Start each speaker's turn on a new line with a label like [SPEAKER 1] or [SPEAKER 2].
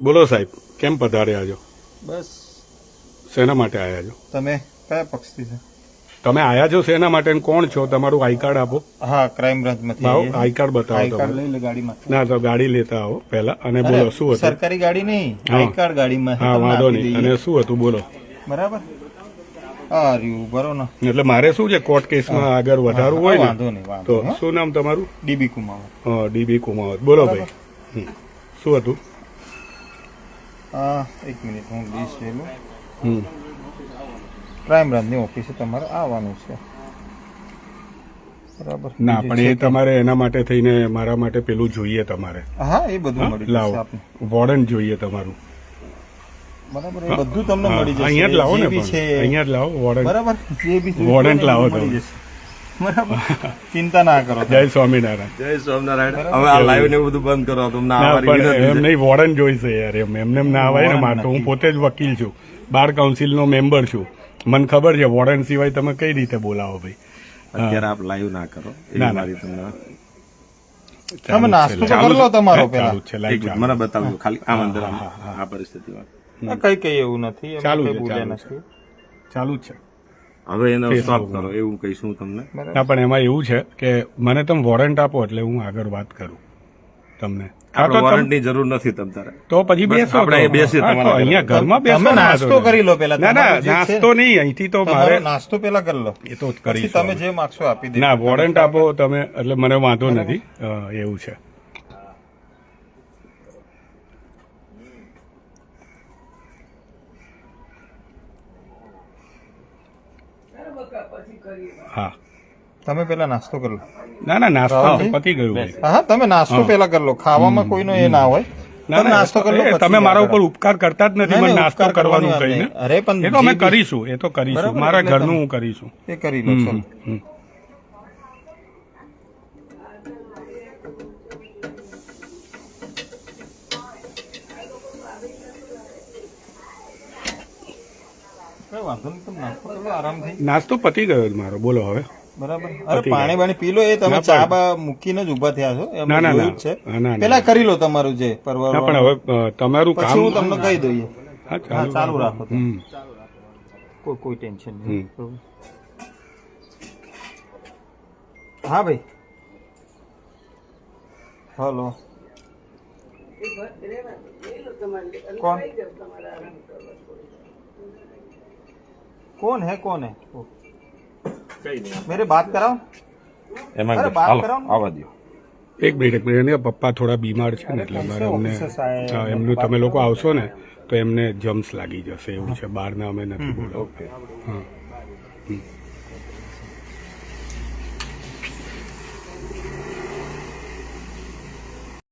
[SPEAKER 1] બોલો સાહેબ કેમ પધાર્યા છો?
[SPEAKER 2] બસ.
[SPEAKER 1] શેના માટે આવ્યા છો?
[SPEAKER 2] તમે કયા પક્ષથી છે?
[SPEAKER 1] તમે આયા છો શેના માટે કોણ છો? તમારું આઈ કાર્ડ આપો.
[SPEAKER 2] હા ક્રાઇમ બ્રાન્ચમાંથી.
[SPEAKER 1] આઈ કાર્ડ બતાવો
[SPEAKER 2] આઈ કાર્ડ લઈ લે ગાડીમાં
[SPEAKER 1] ના તો ગાડી લેતા આવો પહેલા અને બોલો શું હતું?
[SPEAKER 2] સરકારી ગાડી નહીં આઈ કાર્ડ ગાડીમાં
[SPEAKER 1] હા વાંધો નહીં. અને શું હતું? બોલો.
[SPEAKER 2] બરાબર?
[SPEAKER 1] એટલે મારે શું છે? કોર્ટ કેસમાં આગળ વધારવું હોય ને
[SPEAKER 2] વાંધો નહીં
[SPEAKER 1] તો શું નામ તમારું?
[SPEAKER 2] D B
[SPEAKER 1] Kumawat. D B Kumawat. બોલો ભાઈ. શું હતું?
[SPEAKER 2] એક મિનિટ હું લીસ લઈ
[SPEAKER 1] હમ.
[SPEAKER 2] ક્રાઇમ બ્રાન્ચની ઓફિસે તમારે આવવાનું છે. બરાબર.
[SPEAKER 1] ના પણ એ તમારે એના માટે થઈને મારા માટે પેલું જોઈએ તમારે.
[SPEAKER 2] હા એ બધું મળી જશે
[SPEAKER 1] લાવો.
[SPEAKER 2] આપને.
[SPEAKER 1] વોર્ડન જોઈએ તમારું.
[SPEAKER 2] બરાબર એ બધું તમને મળી જશે.
[SPEAKER 1] અહીંયા જ લાવો ને અહીંયા જ લાવો વોર્ડન
[SPEAKER 2] બરાબર જે બી જોઈતું
[SPEAKER 1] વોરંટ
[SPEAKER 2] હોય ને
[SPEAKER 1] લાવો
[SPEAKER 2] મળી. જશે. બરાબર? ચિંતા ના કરો
[SPEAKER 1] જય સ્વામિનારાયણ.
[SPEAKER 3] જય સ્વામિનારાયણ. હવે આ લાઈવ ને બધું બંધ કરો તમને
[SPEAKER 1] એમ નહીં વોર્ડન જોઈશે યાર એમ. એમને ના આવે ને મારે હું પોતે જ વકીલ છું. બાર કાઉન્સિલનો મેમ્બર છું. મને ખબર છે વોર્ડન સિવાય તમે કઈ રીતે બોલાવો ભાઈ?
[SPEAKER 3] અત્યારે આપ લાઈવ ના કરો.
[SPEAKER 1] ના, ના.
[SPEAKER 3] મારી તમને
[SPEAKER 2] તમે નાસ્તો કરી લો
[SPEAKER 1] છે.
[SPEAKER 2] તમારો
[SPEAKER 3] પેલા મને બતાવજો. ખાલી આમ અંદર આ પરિસ્થિતિમાં.
[SPEAKER 2] કઈ કઈ એવું નથી.
[SPEAKER 1] ચાલુ છે, ચાલુ છે.
[SPEAKER 3] હવે એને સ્ટોપ કરો એવું કહીશું તમને.
[SPEAKER 1] ના પણ એમાં એવું છે કે મને તમે વોરંટ આપો એટલે હું આગળ વાત કરું તમને.
[SPEAKER 3] વોરંટની જરૂર નથી તમ તારે.
[SPEAKER 1] તો પછી
[SPEAKER 3] બેસો આપણે બેસીએ તમારા
[SPEAKER 1] અહીંયા ઘરમાં બેસો
[SPEAKER 2] તમે નાસ્તો કરી લો પહેલા
[SPEAKER 1] ના ના. નાસ્તો નહીં અહીંથી તો મારે
[SPEAKER 2] નાસ્તો પેલા કરી લો.
[SPEAKER 1] એ તો કરી
[SPEAKER 2] તમે જે માંગશો આપી દે
[SPEAKER 1] ના વોરંટ આપો તમે એટલે મને વાંધો નથી. એવું છે. હા.
[SPEAKER 2] તમે પેલા નાસ્તો કરી લો.
[SPEAKER 1] ના ના નાસ્તો પતી ગયું
[SPEAKER 2] હા હા, તમે નાસ્તો પેલા કરી લો. ખાવામાં કોઈનો એ ના હોય. નાસ્તો
[SPEAKER 1] તમે મારા ઉપર ઉપકાર કરતા જ નથી મને નાસ્તો કરવાનું કહીને
[SPEAKER 2] અરે પણ
[SPEAKER 1] એ તો અમે કરીશું એ તો કરીશું. મારા ઘરનું હું કરીશું.
[SPEAKER 2] એ કરી લો કઈ વાંધો નહીં તમે નાસ્તો કરી
[SPEAKER 1] પતી ગયો જ મારો. બોલો હવે.
[SPEAKER 2] બરાબર. અરે પાણી બાણી પી લો એ તમે ચા બા મૂકીને જ ઊભા થયા છો. એમ
[SPEAKER 1] ના, ના,
[SPEAKER 2] છે. પેલા કરી લો તમારું જે પરવાર
[SPEAKER 1] પણ હવે તમારું
[SPEAKER 2] પછી હું તમને કહી દઈએ
[SPEAKER 1] હા,
[SPEAKER 2] ચાલુ રાખો. કોઈ કોઈ ટેન્શન નહીં. હા ભાઈ. હલો. कौन कौन है कौन है वो? मेरे बात कराओ
[SPEAKER 3] એમાં
[SPEAKER 2] અરે, બાત કરો ને.
[SPEAKER 3] આવવા દો
[SPEAKER 1] એક મિનિટ એક મિનિટ એના પપ્પા થોડા બીમાર છે ને એટલે મારે એમને
[SPEAKER 2] ઓફિસર સાહેબ
[SPEAKER 1] હા, એમનું તમે લોકો આવશો ને તો એમને જમ્સ લાગી જશે એવું છે બહારના અમે નથી બોલાવતા હા હમ.